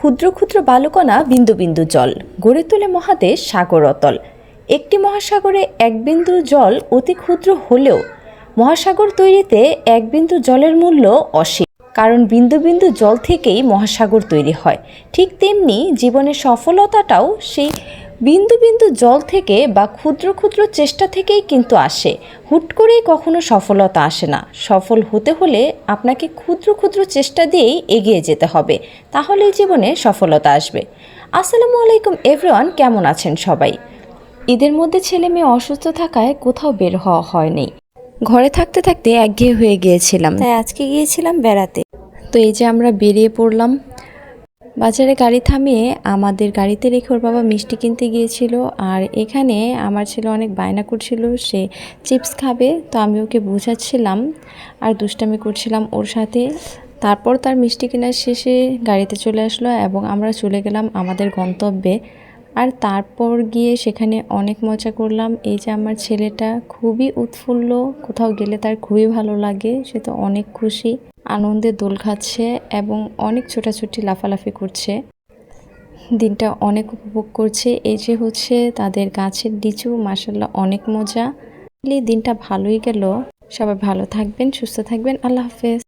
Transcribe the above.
ক্ষুদ্র ক্ষুদ্র বালুকণা বিন্দু বিন্দু জল। গড়ে তোলে মহাদেশ সাগর অতল। একটি মহাসাগরে এক বিন্দু জল অতি ক্ষুদ্র হলেও মহাসাগর তৈরিতে এক বিন্দু জলের মূল্য অসীম। কারণ বিন্দু বিন্দু জল থেকেই মহাসাগর তৈরি হয়। ঠিক তেমনি জীবনের সফলতাটাও সেই বিন্দু বিন্দু জল থেকে বা ক্ষুদ্র ক্ষুদ্র চেষ্টা থেকেই কিন্তু আসে। হুট করেই কখনো সফলতা আসে না। সফল হতে হলে আপনাকে ক্ষুদ্র ক্ষুদ্র চেষ্টা দিয়েই এগিয়ে যেতে হবে। তাহলেই জীবনে সফলতা আসবে। আসসালামু আলাইকুম এভরিওয়ান কেমন আছেন সবাই? ঈদের মধ্যে ছেলে মেয়ে অসুস্থ থাকায় কোথাও বের হওয়া হয়নি। ঘরে থাকতে থাকতে একঘেয়ে হয়ে গিয়েছিলাম। তাই আজকে গিয়েছিলাম বেড়াতে। তো এই যে আমরা বেরিয়ে পড়লাম বাজারে গাড়ি থামিয়ে আমাদের গাড়িতে রেখে ওর বাবা মিষ্টি কিনতে গিয়েছিল, আর এখানে আমার ছেলে অনেক বায়না করছিল, সে চিপস খাবে, তো আমি ওকে বোঝাচ্ছিলাম আর দুষ্টামি করছিলাম ওর সাথে। তারপর তার মিষ্টি কেনার শেষে গাড়িতে চলে আসলো এবং আমরা চলে গেলাম আমাদের গন্তব্যে। আর তারপর গিয়ে সেখানে অনেক মজা করলাম। এই যে আমার ছেলেটা খুবই উৎফুল্ল, কোথাও গেলে তার খুবই ভালো লাগে, সে তো অনেক খুশি। আনন্দে দোল খাচ্ছে এবং অনেক ছোটাছুটি লাফালাফি করছে। দিনটা অনেক উপভোগ করছে। এই যে হচ্ছে তাদের গাছের লিচু মাসাল্লাহ অনেক মজা। দিনটা ভালোই গেল। সবাই ভালো থাকবেন, সুস্থ থাকবেন। আল্লাহ হাফেজ।